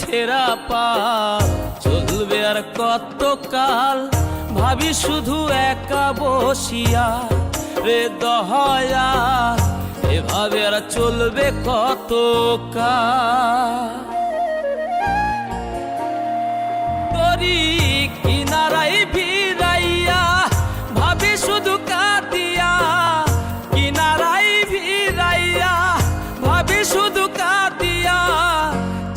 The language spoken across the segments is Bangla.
ছেঁড়া পা। চলবে আর কত কাল ভাবি শুধু একা বসিয়া রে দহয়া এভাবে আর চলবে কত কাল তরি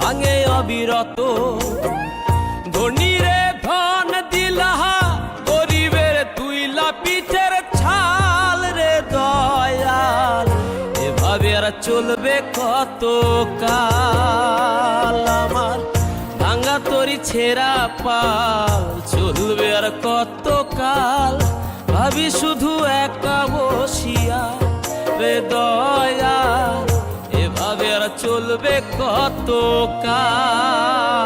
ভাঙে অবিরত। ধনীরে ধন দিলাহা, গরিবের তুইলা পিঠের ছাল রে দয়াল। এভাবে আর চলবে কত কাল? আমার ভাঙ্গা তরি ছেঁড়া পাল, চলবে আর কত কাল? ভাবি শুধু একা কত কাল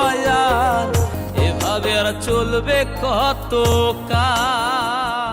চলবে কত কাল।